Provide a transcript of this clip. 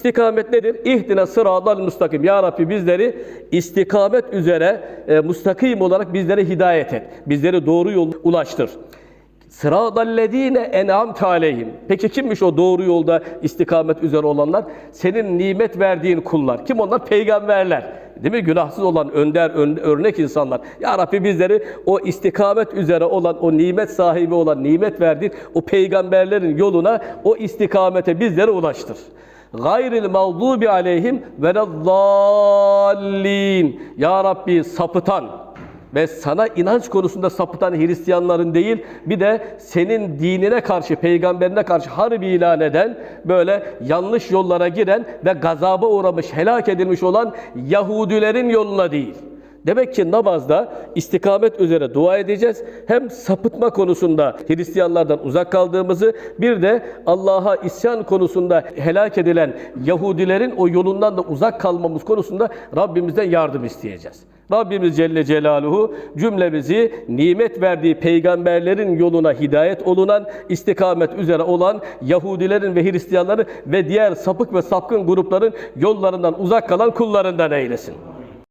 istikamet nedir? İhdina sıradal mustakim. Ya Rabbi bizleri istikamet üzere e, mustakim olarak bizlere hidayet et. Bizleri doğru yol ulaştır. Sıradallezine en'amte aleyhim. Peki kimmiş o doğru yolda istikamet üzere olanlar? Senin nimet verdiğin kullar. Kim onlar? Peygamberler. Değil mi? Günahsız olan önder, ön- örnek insanlar. Ya Rabbi bizleri o istikamet üzere olan, o nimet sahibi olan, nimet verdiğin o peygamberlerin yoluna, o istikamete bizleri ulaştır. Gayril mağdubi aleyhim ve dallin. Ya Rabbi sapıtan, ve sana inanç konusunda sapıtan Hristiyanların değil, bir de senin dinine karşı, peygamberine karşı harbi ilan eden, böyle yanlış yollara giren ve gazaba uğramış, helak edilmiş olan Yahudilerin yoluna değil. Demek ki namazda istikamet üzere dua edeceğiz. Hem sapıtma konusunda Hristiyanlardan uzak kaldığımızı, bir de Allah'a isyan konusunda helak edilen Yahudilerin o yolundan da uzak kalmamız konusunda Rabbimizden yardım isteyeceğiz. Rabbimiz Celle Celaluhu cümlemizi nimet verdiği peygamberlerin yoluna hidayet olunan, istikamet üzere olan Yahudilerin ve Hristiyanların ve diğer sapık ve sapkın grupların yollarından uzak kalan kullarından eylesin.